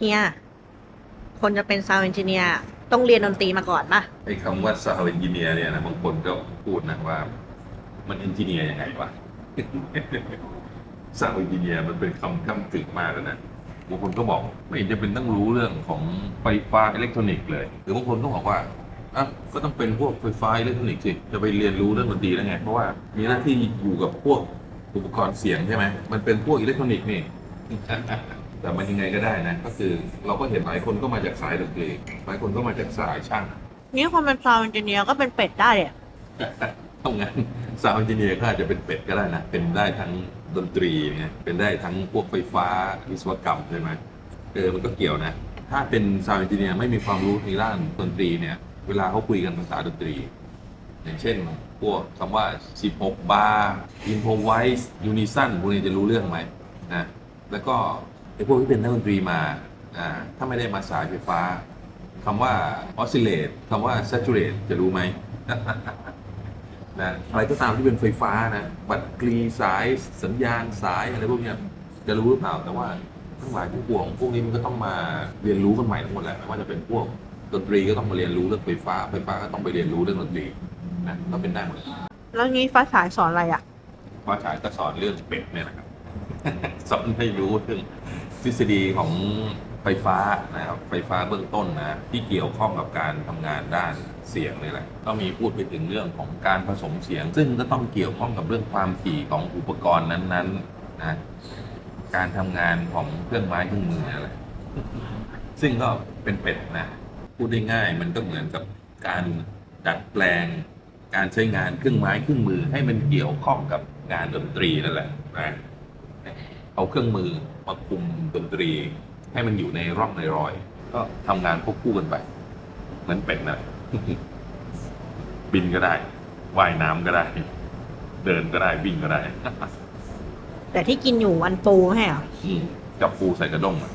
เฮีย คนจะเป็นซาวด์เอนจิเนียร์ต้องเรียนดนตรีมาก่อนปะไอ้คำว่า sound engineer เนี่ยนะบางคนก็พูดนะว่า มันเอนจิเนียร์ยังไงวะ sound engineer มันเป็นคำคำกึ่งมากแล้วนะบางคนก็บอกไม่เห็นจะเป็นต้องรู้เรื่องของไฟฟ้าอิเล็กทรอนิกส์เลย หรือบางคนก็บอกว่าอะก็ต้องเป็นพวกไฟฟ้าอิเล็กทรอนิกส์สิจะไปเรียนรู้เรื่องดนตรีได้ไง เพราะว่ามีหน้าที่อยู่กับพวกอุปกรณ์เสียงใช่ไหมมันเป็นพวกอิเล็กทรอนิกส์นี่ แต่มันยังไงก็ได้นะ ก็คือเราก็เห็นหลายคนก็มาจากสายดนตรีหลายคนก็มาจากสายช่างนี่คนเป็นซาวด์เอนจิเนียร์ก็เป็นเป็ดได้เลยอะทำงานสาวเอนจิเนียร์ก็อาจจะเป็นเป็ดก็ได้นะ เป็นได้ทั้งดนตรีเนี่ยเป็นได้ทั้งพวกไฟฟ้าวิศวกรรมใช่ไหมเออมันก็เกี่ยวนะ ถ้าเป็นสาวเอนจิเนียร์ไม่มีความรู้ในด้านดนตรีเนี่ย เวลาเขาคุยกันภาษาดนตรี อย่างเช่น พวกคำว่า 16 บาร์ improvise unison พวกนี้จะรู้เรื่องไหมนะแล้วก็ไอ้ พวกที่เป็นนักดนตรีมาอ่าถ้าไม่ได้มาสายไฟฟ้าคำว่า oscillate คำว่า saturate จะรู้ไหม นะอะไรก็ตามที่เป็นไฟฟ้านะบัตรกรีสายสัญญาณสายอะไรพวกเนี้ยจะรู้หรือเปล่าแต่ว่าทั้งหลายทั้งปวงพวกนี้มันก็ต้องมาเรียนรู้กันใหม่ทั้งหมดแหละไม่ว่าจะเป็นพวกดนตรีก็ต้องมาเรียนรู้เรื่องไฟฟ้า ไฟฟ้าก็ต้องไปเรียนรู้เรื่องดนตรีนะก็เป็นได้หมดแล้วงี้ฟ้าฉายสอนอะไรอะพ่อชายก็สอนเรื่องเป็ดเนี่ยนะครับสอนให้รู้เรื่อง ทฤษฎีของไฟฟ้านะครับไฟฟ้าเบื้องต้นนะที่เกี่ยวข้องกับการทำงานด้านเสียงนี่แหละก็มีพูดไปถึงเรื่องของการผสมเสียง ซึ่งก็ต้องเกี่ยวข้องกับเรื่องความถี่ของอุปกรณ์นั้นๆนะการทำงานของเครื่องไม้เครื่องมืออะไรซึ่งก็เป็นเป็ดนะพูดได้ง่ายมันก็เหมือนกับการดัดแปลง การใช้งานเครื่องไม้เครื่องมือให้มันเกี่ยวข้องกับงานดนตรีนั่นแหละนะ เอาเครื่องมือมาคุมดนตรี ให้มันอยู่ในร่องในรอย ก็ทำงานควบคู่กันไป เหมือนเป็ดนะบินก็ได้ว่ายน้ำก็ได้ เดินก็ได้วิ่งก็ได้แต่ที่กินอยู่วันปูไม่ใช่เหรอ อืมกับปูใส่กระด้งอะ